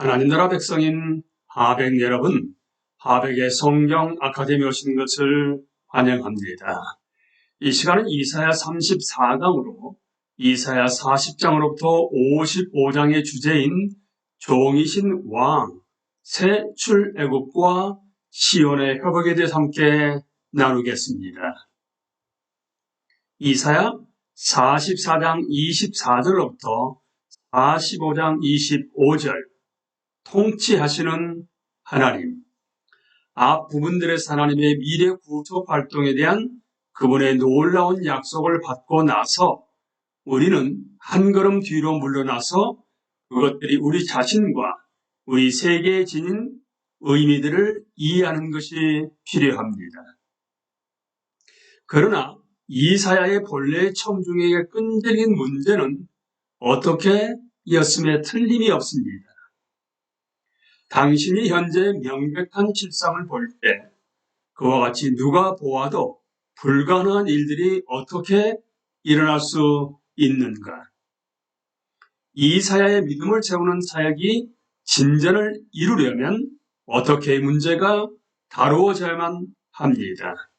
하나님 나라 백성인 하백 여러분, 하백의 성경 아카데미 오신 것을 환영합니다. 이 시간은 이사야 34강으로 이사야 40장으로부터 55장의 주제인 종이신 왕, 새 출애굽과 시온의 협약에 대해서 함께 나누겠습니다. 이사야 44장 24절로부터 45장 25절 통치하시는 하나님 앞 부분들에서 하나님의 미래 구속 활동에 대한 그분의 놀라운 약속을 받고 나서 우리는 한 걸음 뒤로 물러나서 그것들이 우리 자신과 우리 세계에 지닌 의미들을 이해하는 것이 필요합니다. 그러나 이사야의 본래 청중에게 끈질긴 문제는 어떻게 였음에 틀림이 없습니다. 당신이 현재 명백한 실상을 볼 때 그와 같이 누가 보아도 불가능한 일들이 어떻게 일어날 수 있는가? 이사야의 믿음을 세우는 사역이 진전을 이루려면 어떻게 문제가 다루어져야만 합니다.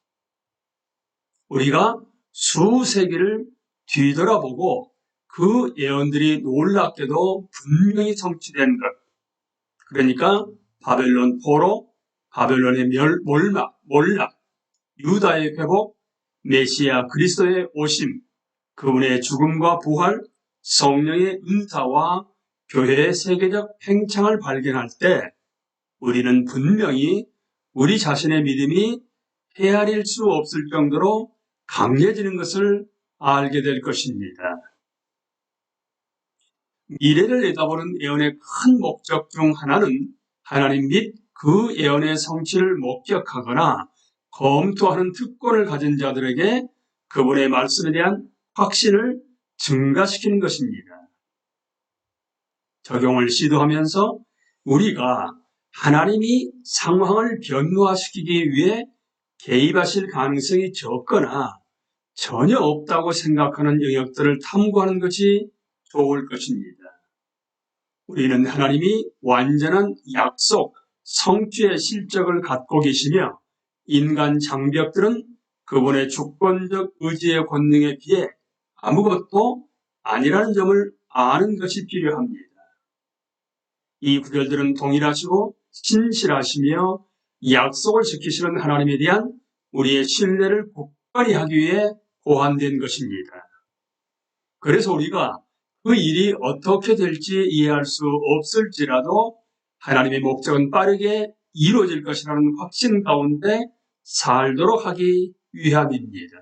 우리가 수세기를 뒤돌아보고 그 예언들이 놀랍게도 분명히 성취된 것. 그러니까 바벨론 포로, 바벨론의 멸, 몰락, 몰락, 유다의 회복, 메시아 그리스도의 오심, 그분의 죽음과 부활, 성령의 은사와 교회의 세계적 팽창을 발견할 때 우리는 분명히 우리 자신의 믿음이 헤아릴 수 없을 정도로 강해지는 것을 알게 될 것입니다. 미래를 내다보는 예언의 큰 목적 중 하나는 하나님 및 그 예언의 성취를 목격하거나 검토하는 특권을 가진 자들에게 그분의 말씀에 대한 확신을 증가시키는 것입니다. 적용을 시도하면서 우리가 하나님이 상황을 변화시키기 위해 개입하실 가능성이 적거나 전혀 없다고 생각하는 영역들을 탐구하는 것이 좋을 것입니다. 우리는 하나님이 완전한 약속, 성취의 실적을 갖고 계시며 인간 장벽들은 그분의 주권적 의지의 권능에 비해 아무것도 아니라는 점을 아는 것이 필요합니다. 이 구절들은 동일하시고 신실하시며 약속을 지키시는 하나님에 대한 우리의 신뢰를 굳건히 하기 위해 고안된 것입니다. 그래서 우리가 그 일이 어떻게 될지 이해할 수 없을지라도 하나님의 목적은 빠르게 이루어질 것이라는 확신 가운데 살도록 하기 위함입니다.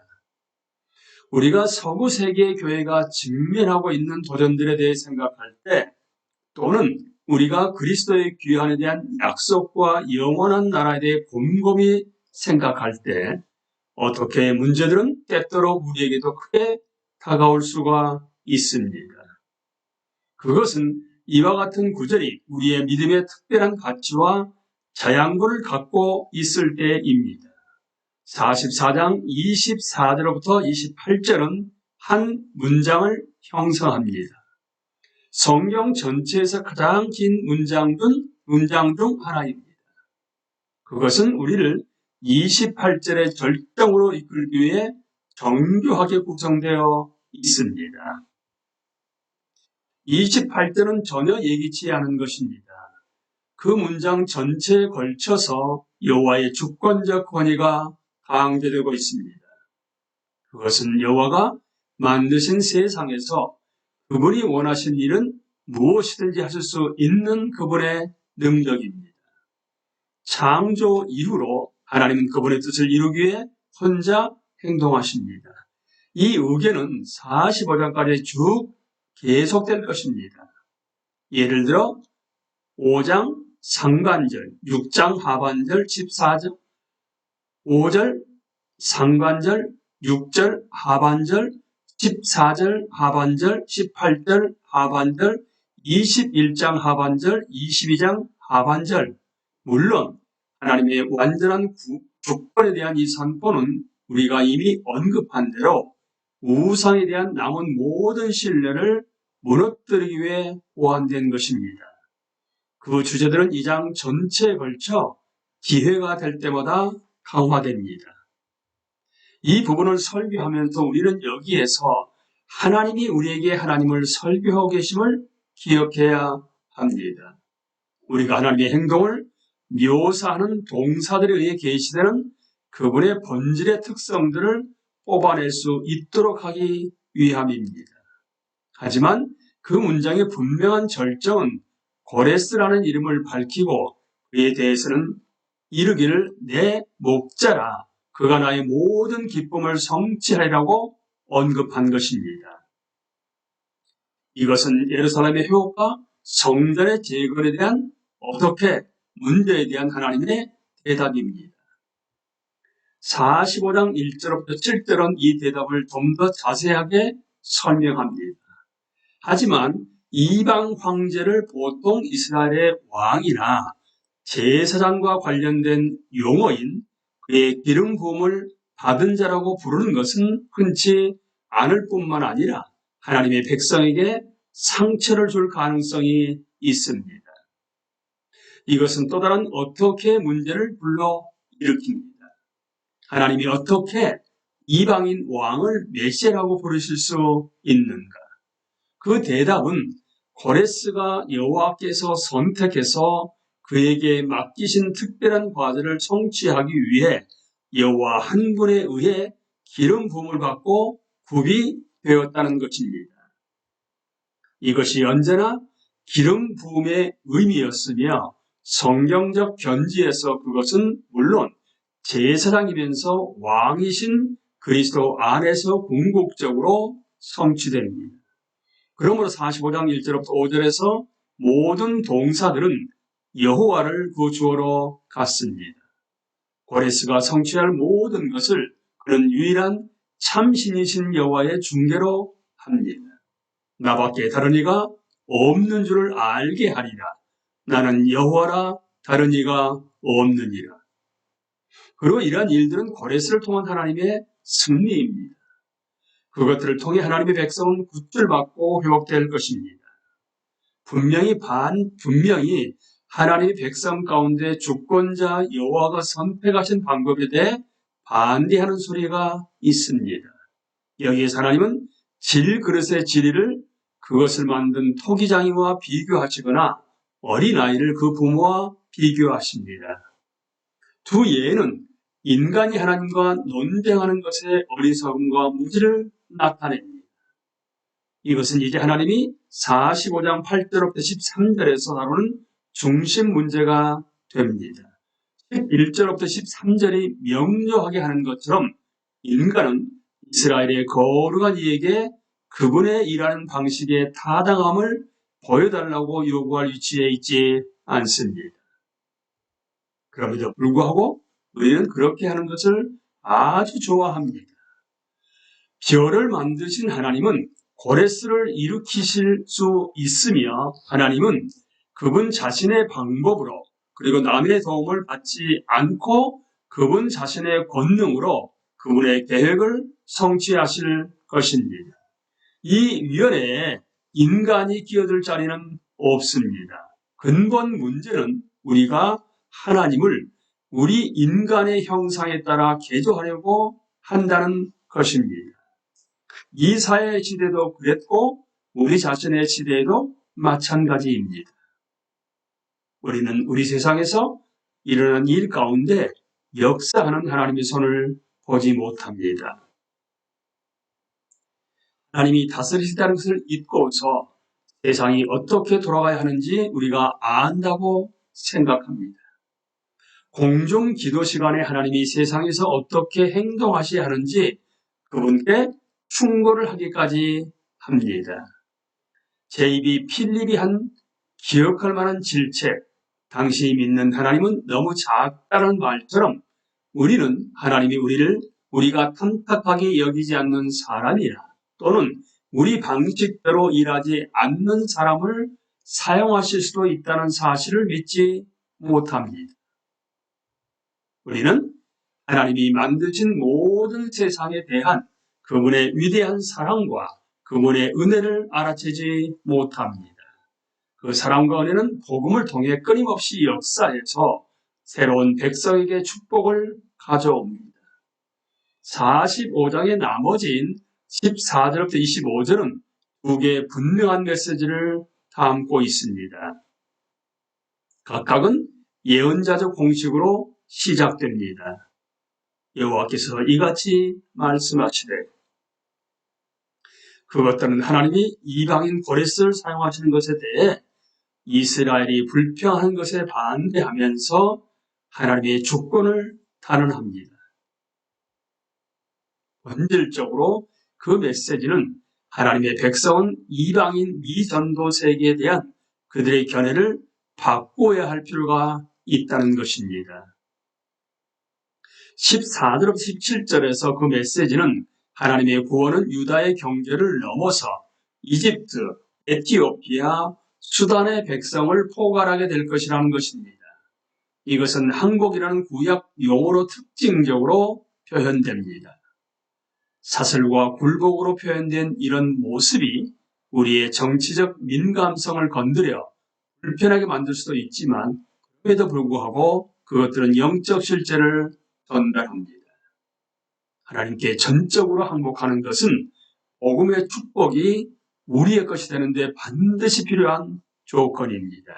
우리가 서구 세계 교회가 직면하고 있는 도전들에 대해 생각할 때 또는 우리가 그리스도의 귀환에 대한 약속과 영원한 나라에 대해 곰곰이 생각할 때 어떻게 문제들은 때때로 우리에게도 크게 다가올 수가 있습니다. 그것은 이와 같은 구절이 우리의 믿음의 특별한 가치와 자양분을 갖고 있을 때입니다. 44장 24절부터 28절은 한 문장을 형성합니다. 성경 전체에서 가장 긴 문장 중, 문장 중 하나입니다. 그것은 우리를 28절의 절정으로 이끌기 위해 정교하게 구성되어 있습니다. 28절은 전혀 예기치 않은 것입니다. 그 문장 전체에 걸쳐서 여호와의 주권적 권위가 강조되고 있습니다. 그것은 여호와가 만드신 세상에서 그분이 원하신 일은 무엇이든지 하실 수 있는 그분의 능력입니다. 창조 이후로 하나님은 그분의 뜻을 이루기 위해 혼자 행동하십니다. 이 의견은 45장까지 쭉 계속될 것입니다. 예를 들어 5장 상관절, 6장 하반절, 14절, 5절 상관절, 6절 하반절, 14절 하반절, 18절 하반절, 21장 하반절, 22장 하반절. 물론 하나님의 완전한 주권에 대한 이 선포는 우리가 이미 언급한 대로 우상에 대한 남은 모든 신뢰를 무너뜨리기 위해 보완된 것입니다. 그 주제들은 이 장 전체에 걸쳐 기회가 될 때마다 강화됩니다. 이 부분을 설교하면서 우리는 여기에서 하나님이 우리에게 하나님을 설교하고 계심을 기억해야 합니다. 우리가 하나님의 행동을 묘사하는 동사들에 의해 계시되는 그분의 본질의 특성들을 뽑아낼 수 있도록 하기 위함입니다. 하지만 그 문장의 분명한 절정은 고레스라는 이름을 밝히고 그에 대해서는 이르기를 내 목자라 그가 나의 모든 기쁨을 성취하리라고 언급한 것입니다. 이것은 예루살렘의 회복과 성전의 재건에 대한 어떻게 문제에 대한 하나님의 대답입니다. 45장 1절부터 7절은 이 대답을 좀 더 자세하게 설명합니다. 하지만 이방 황제를 보통 이스라엘의 왕이나 제사장과 관련된 용어인 그의 기름 부음을 받은 자라고 부르는 것은 흔치 않을 뿐만 아니라 하나님의 백성에게 상처를 줄 가능성이 있습니다. 이것은 또 다른 어떻게 문제를 불러 일으킵니다. 하나님이 어떻게 이방인 왕을 메시아라고 부르실 수 있는가? 그 대답은 고레스가 여호와께서 선택해서 그에게 맡기신 특별한 과제를 성취하기 위해 여호와 한 분에 의해 기름 부음을 받고 굽이 되었다는 것입니다. 이것이 언제나 기름 부음의 의미였으며 성경적 견지에서 그것은 물론 제사장이면서 왕이신 그리스도 안에서 궁극적으로 성취됩니다. 그러므로 45장 1절부터 5절에서 모든 동사들은 여호와를 그 주어로 갔습니다. 고레스가 성취할 모든 것을 그는 유일한 참신이신 여호와의 중계로 합니다. 나밖에 다른 이가 없는 줄을 알게 하리라. 나는 여호와라 다른 이가 없느니라. 그리고 이러한 일들은 고레스를 통한 하나님의 승리입니다. 그것들을 통해 하나님의 백성은 구출받고 회복될 것입니다. 분명히 반, 분명히 하나님의 백성 가운데 주권자 여호와가 선택하신 방법에 대해 반대하는 소리가 있습니다. 여기에서 하나님은 질 그릇의 질의를 그것을 만든 토기장이와 비교하시거나 어린아이를 그 부모와 비교하십니다. 두 예는 인간이 하나님과 논쟁하는 것의 어리석음과 무지를 나타냅니다. 이것은 이제 하나님이 45장 8절부터 13절에서 다루는 중심 문제가 됩니다. 11절부터 13절이 명료하게 하는 것처럼 인간은 이스라엘의 거룩한 이에게 그분의 일하는 방식의 타당함을 보여달라고 요구할 위치에 있지 않습니다. 그럼에도 불구하고 우리는 그렇게 하는 것을 아주 좋아합니다. 별을 만드신 하나님은 고레스를 일으키실 수 있으며 하나님은 그분 자신의 방법으로 그리고 남의 도움을 받지 않고 그분 자신의 권능으로 그분의 계획을 성취하실 것입니다. 이 위원회에 인간이 끼어들 자리는 없습니다. 근본 문제는 우리가 하나님을 우리 인간의 형상에 따라 개조하려고 한다는 것입니다. 이 사회 시대도 그랬고 우리 자신의 시대에도 마찬가지입니다. 우리는 우리 세상에서 일어난 일 가운데 역사하는 하나님의 손을 보지 못합니다. 하나님이 다스리시다는 것을 잊고서 세상이 어떻게 돌아가야 하는지 우리가 안다고 생각합니다. 공중 기도 시간에 하나님이 세상에서 어떻게 행동하셔야 하는지 그분께 충고를 하기까지 합니다. 제 입이 필립이 한 기억할 만한 질책, 당신이 믿는 하나님은 너무 작다는 말처럼 우리는 하나님이 우리를 우리가 탐탁하게 여기지 않는 사람이라 또는 우리 방식대로 일하지 않는 사람을 사용하실 수도 있다는 사실을 믿지 못합니다. 우리는 하나님이 만드신 모든 세상에 대한 그분의 위대한 사랑과 그분의 은혜를 알아채지 못합니다. 그 사랑과 은혜는 복음을 통해 끊임없이 역사해서 새로운 백성에게 축복을 가져옵니다. 45장의 나머지인 14절부터 25절은 두 개의 분명한 메시지를 담고 있습니다. 각각은 예언자적 공식으로 시작됩니다. 여호와께서 이같이 말씀하시되 그것들은 하나님이 이방인 고레스를 사용하시는 것에 대해 이스라엘이 불평하는 것에 반대하면서 하나님의 주권을 단언합니다. 본질적으로 그 메시지는 하나님의 백성은 이방인 미전도 세계에 대한 그들의 견해를 바꿔야 할 필요가 있다는 것입니다. 14절부터 17절에서 그 메시지는 하나님의 구원은 유다의 경계를 넘어서 이집트, 에티오피아, 수단의 백성을 포괄하게 될 것이라는 것입니다. 이것은 한국이라는 구약 용어로 특징적으로 표현됩니다. 사슬과 굴복으로 표현된 이런 모습이 우리의 정치적 민감성을 건드려 불편하게 만들 수도 있지만 그럼에도 불구하고 그것들은 영적 실제를 전달합니다. 하나님께 전적으로 항복하는 것은 복음의 축복이 우리의 것이 되는데 반드시 필요한 조건입니다.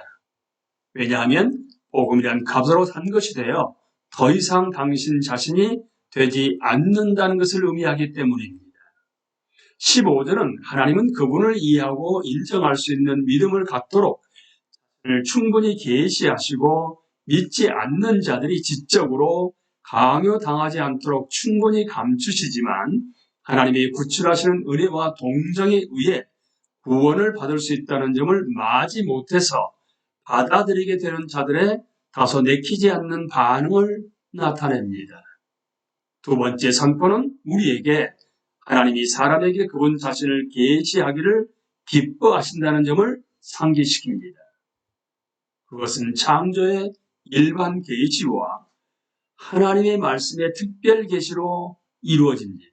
왜냐하면 복음이란 값으로 산 것이 되어 더 이상 당신 자신이 되지 않는다는 것을 의미하기 때문입니다. 15절은 하나님은 그분을 이해하고 인정할 수 있는 믿음을 갖도록 충분히 계시하시고 믿지 않는 자들이 지적으로 강요당하지 않도록 충분히 감추시지만 하나님이 구출하시는 은혜와 동정에 의해 구원을 받을 수 있다는 점을 마지 못해서 받아들이게 되는 자들의 다소 내키지 않는 반응을 나타냅니다. 두 번째 선포는 우리에게 하나님이 사람에게 그분 자신을 계시하기를 기뻐하신다는 점을 상기시킵니다. 그것은 창조의 일반 계시와 하나님의 말씀의 특별 계시로 이루어집니다.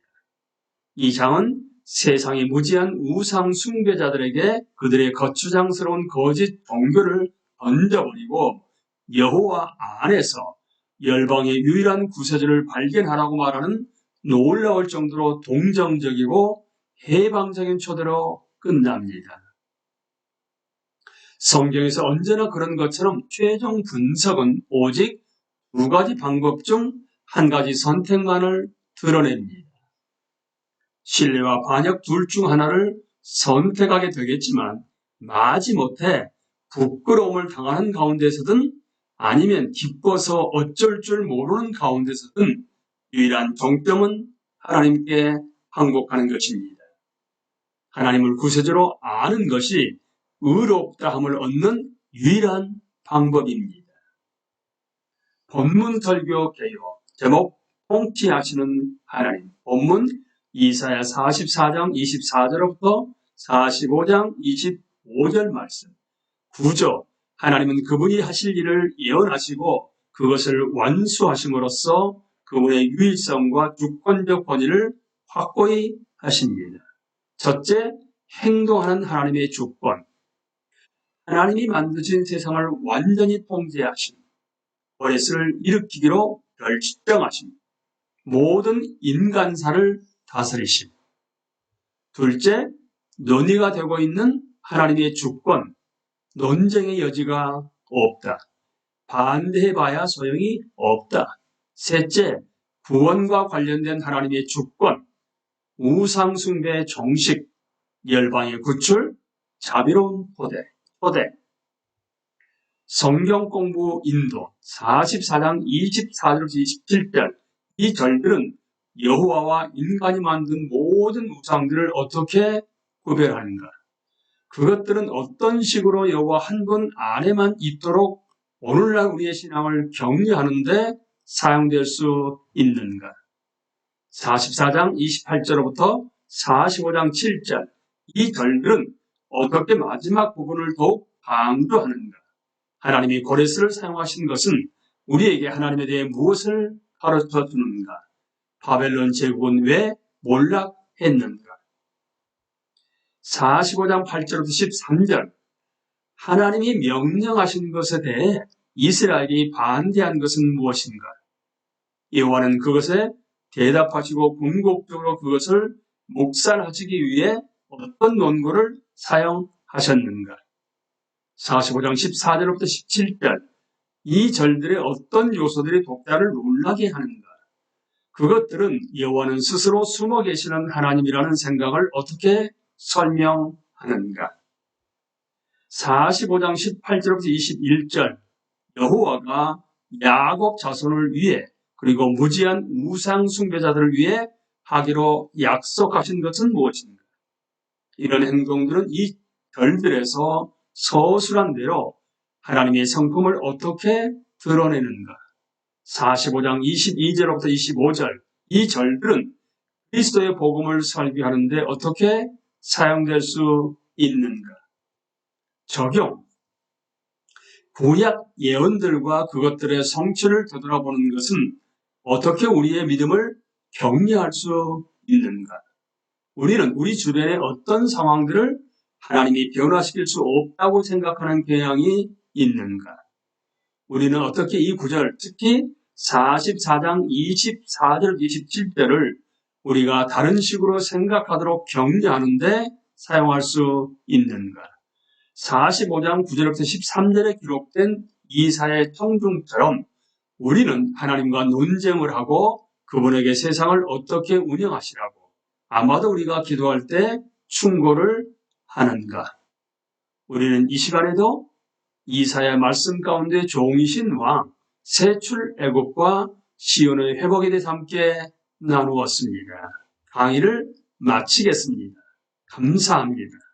이 장은 세상의 무지한 우상 숭배자들에게 그들의 거추장스러운 거짓 종교를 던져버리고 여호와 안에서 열방의 유일한 구세주를 발견하라고 말하는 놀라울 정도로 동정적이고 해방적인 초대로 끝납니다. 성경에서 언제나 그런 것처럼 최종 분석은 오직 두 가지 방법 중 한 가지 선택만을 드러냅니다. 신뢰와 반역 둘 중 하나를 선택하게 되겠지만 마지못해 부끄러움을 당하는 가운데서든 아니면 기뻐서 어쩔 줄 모르는 가운데서든 유일한 정점은 하나님께 항복하는 것입니다. 하나님을 구세주로 아는 것이 의롭다함을 얻는 유일한 방법입니다. 본문 설교 개요 제목 통치하시는 하나님 본문 이사야 44장 24절부터 45장 25절 말씀 구조 하나님은 그분이 하실 일을 예언하시고 그것을 완수하심으로써 그분의 유일성과 주권적 권위를 확고히 하십니다. 첫째, 행동하는 하나님의 주권. 하나님이 만드신 세상을 완전히 통제하신 버레스를 일으키기로 결정하신 모든 인간사를 다스리심. 둘째, 논의가 되고 있는 하나님의 주권, 논쟁의 여지가 없다. 반대해봐야 소용이 없다. 셋째, 구원과 관련된 하나님의 주권, 우상숭배 정식, 열방의 구출, 자비로운 포대, 포대. 성경 공부 인도 44장 24절에서 27절 이 절들은 여호와와 인간이 만든 모든 우상들을 어떻게 구별하는가? 그것들은 어떤 식으로 여호와 한 분 안에만 있도록 오늘날 우리의 신앙을 격려하는데 사용될 수 있는가? 44장 28절부터 45장 7절 이 절들은 어떻게 마지막 부분을 더욱 강조하는가? 하나님이 고레스를 사용하신 것은 우리에게 하나님에 대해 무엇을 가르쳐 주는가? 바벨론 제국은 왜 몰락했는가? 45장 8절부터 13절 하나님이 명령하신 것에 대해 이스라엘이 반대한 것은 무엇인가? 여호와는 그것에 대답하시고 궁극적으로 그것을 묵살하시기 위해 어떤 논거를 사용하셨는가? 45장 14절부터 17절 이 절들의 어떤 요소들이 독자를 놀라게 하는가? 그것들은 여호와는 스스로 숨어 계시는 하나님이라는 생각을 어떻게 설명하는가? 45장 18절부터 21절 여호와가 야곱 자손을 위해 그리고 무지한 우상 숭배자들을 위해 하기로 약속하신 것은 무엇인가? 이런 행동들은 이 절들에서 서술한 대로 하나님의 성품을 어떻게 드러내는가? 45장 22절부터 25절 이 절들은 그리스도의 복음을 설교하는데 어떻게 사용될 수 있는가? 적용. 구약 예언들과 그것들의 성취를 되돌아보는 것은 어떻게 우리의 믿음을 격려할 수 있는가? 우리는 우리 주변의 어떤 상황들을 하나님이 변화시킬 수 없다고 생각하는 경향이 있는가? 우리는 어떻게 이 구절, 특히 44장 24절, 27절을 우리가 다른 식으로 생각하도록 격려하는데 사용할 수 있는가? 45장 9절부터 13절에 기록된 이사의 통중처럼 우리는 하나님과 논쟁을 하고 그분에게 세상을 어떻게 운영하시라고 아마도 우리가 기도할 때 충고를 하는가? 우리는 이 시간에도 이사의 말씀 가운데 종이신 왕 세출 애국과 시온의 회복에 대해서 함께 나누었습니다. 강의를 마치겠습니다. 감사합니다.